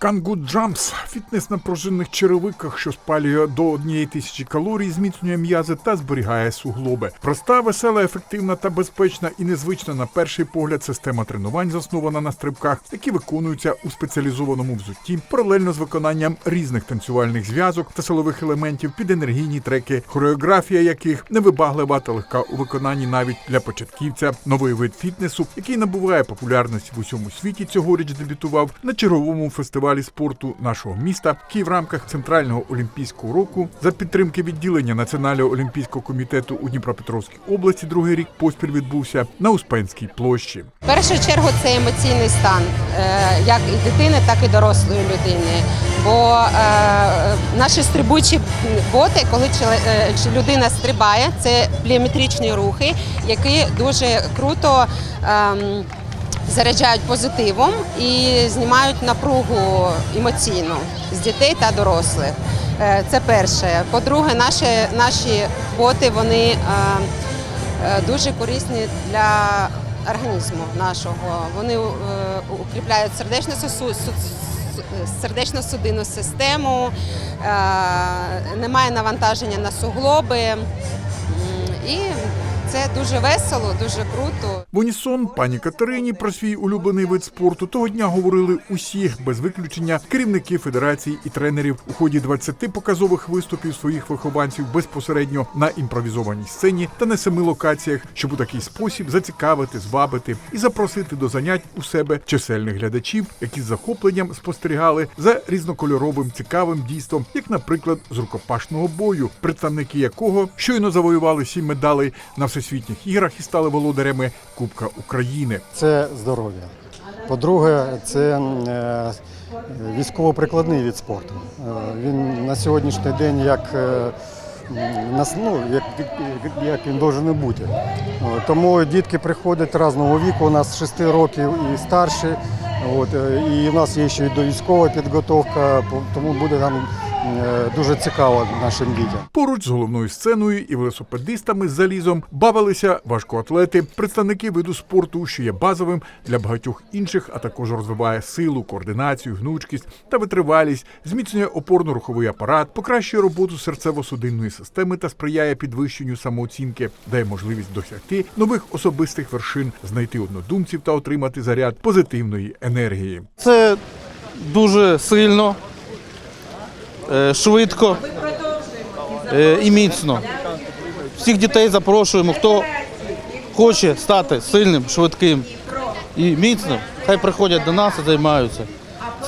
Кангу Джампс фітнес на пружинних черевиках, що спалює до однієї тисячі калорій, зміцнює м'язи та зберігає суглоби. Проста, весела, ефективна та безпечна і незвична на перший погляд система тренувань заснована на стрибках, які виконуються у спеціалізованому взутті, паралельно з виконанням різних танцювальних зв'язок та силових елементів під енергійні треки, хореографія яких невибаглива та легка у виконанні навіть для початківця. Новий вид фітнесу, який набуває популярності в усьому світі, цьогоріч дебютував на черговому фестивалі спорту нашого міста, який в рамках центрального олімпійського року за підтримки відділення Національного олімпійського комітету у Дніпропетровській області другий рік поспіль відбувся на Успенській площі. В першу чергу це емоційний стан, е, як і дитини, так і дорослої людини. Бо е, наші стрибучі боти, коли е, людина стрибає, це пліометричні рухи, які дуже круто ем, заряджають позитивом і знімають напругу емоційну з дітей та дорослих. Е, Це перше. По-друге, наші, наші боти вони е, е, дуже корисні для організму нашого. Вони укріпляють сердечно сердечно-судинну систему, немає навантаження на суглоби. І це дуже весело, дуже круто. В унісон пані Катерині про свій улюблений вид спорту того дня говорили усі без виключення керівники федерації і тренерів у ході 20 показових виступів своїх вихованців безпосередньо на імпровізованій сцені та на семи локаціях, щоб у такий спосіб зацікавити, звабити і запросити до занять у себе чисельних глядачів, які з захопленням спостерігали за різнокольоровим цікавим дійством, як, наприклад, з рукопашного бою, представники якого щойно завоювали сім медалей на всесвітніх іграх і стали володарями Кубка України. Це здоров'я. По-друге, це е, військово-прикладний від спорту. Е, Він на сьогоднішній день як, е, ну, як, як він должен бути. Тому дітки приходять різного віку, у нас з 6 років і старші. От, і в нас є ще й довійськова підготовка, тому буде нам е, дуже цікаво нашим дітям. Поруч з головною сценою і велосипедистами з залізом бавилися важкоатлети, представники виду спорту, що є базовим для багатьох інших, а також розвиває силу, координацію, гнучкість та витривалість, зміцнює опорно-руховий апарат, покращує роботу серцево-судинної системи та сприяє підвищенню самооцінки, дає можливість досягти нових особистих вершин, знайти однодумців та отримати заряд позитивної енергії. Це дуже сильно, е, швидко е, і міцно. Всіх дітей запрошуємо, хто хоче стати сильним, швидким і міцним, хай приходять до нас і займаються.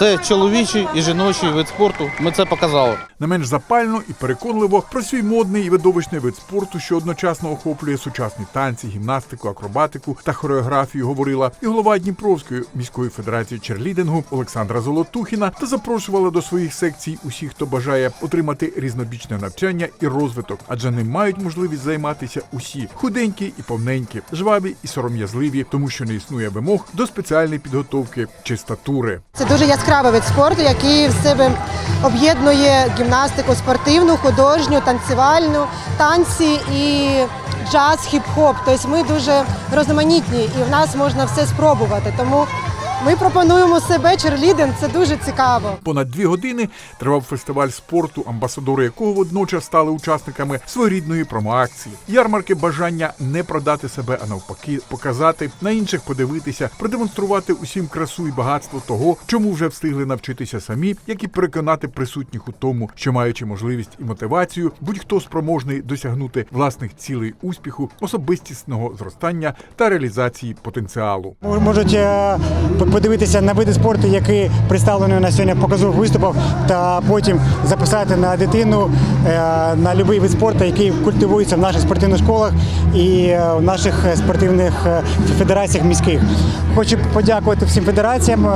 Це чоловічий і жіночий вид спорту. Ми це показали. Не менш запально і переконливо про свій модний і видовищний вид спорту, що одночасно охоплює сучасні танці, гімнастику, акробатику та хореографію, говорила і голова Дніпровської міської федерації черлідингу Олександра Золотухіна та запрошувала до своїх секцій усіх, хто бажає отримати різнобічне навчання і розвиток, адже ним мають можливість займатися усі худенькі і повненькі, жваві і сором'язливі, тому що не існує вимог до спеціальної підготовки чи статури. Це дуже яскравий вид спорту, який в себе об'єднує гімнастику спортивну, художню, танцювальну, танці і джаз, хіп-хоп. Тобто ми дуже різноманітні і в нас можна все спробувати. Тому ми пропонуємо себе черлідинг, це дуже цікаво. Понад дві години тривав фестиваль спорту, амбасадори якого водночас стали учасниками своєрідної промоакції. Ярмарки бажання не продати себе, а навпаки, показати на інших подивитися, продемонструвати усім красу і багатство того, чому вже встигли навчитися самі, як і переконати присутніх у тому, що маючи можливість і мотивацію, будь-хто спроможний досягнути власних цілей успіху, особистісного зростання та реалізації потенціалу. Можуть е, подивитися на види спорту, які представлені на сьогодні показових виступах, та потім записати на дитину е, на будь-який вид спорту, який культивується в наших спортивних школах і е, в наших спортивних е, федераціях міських. Хочу подякувати всім федераціям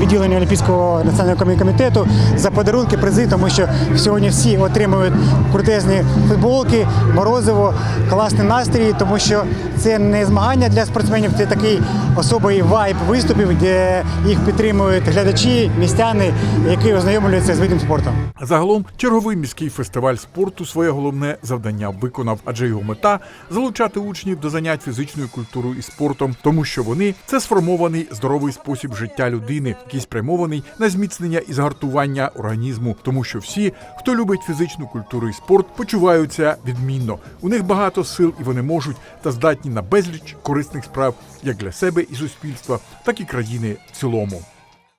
відділенню Олімпійського національного комітету за подарунки, призи, тому що сьогодні всі отримують крутезні футболки, морозиво, класний настрій, тому що це не змагання для спортсменів, це такий особий вайб виступів, де їх підтримують глядачі, містяни, які ознайомлюються з видом спорту. Загалом черговий міський фестиваль спорту своє головне завдання виконав, адже його мета залучати учнів до занять фізичною культурою і спортом, тому що вони це сформований здоровий спосіб життя людини, який спрямований на зміцнення і згартування організму, тому що всі, хто любить фізичну культуру і спорт, почуваються відмінно. У них багато сил, і вони можуть та здатні на безліч корисних справ як для себе і суспільства, так і країни в цілому.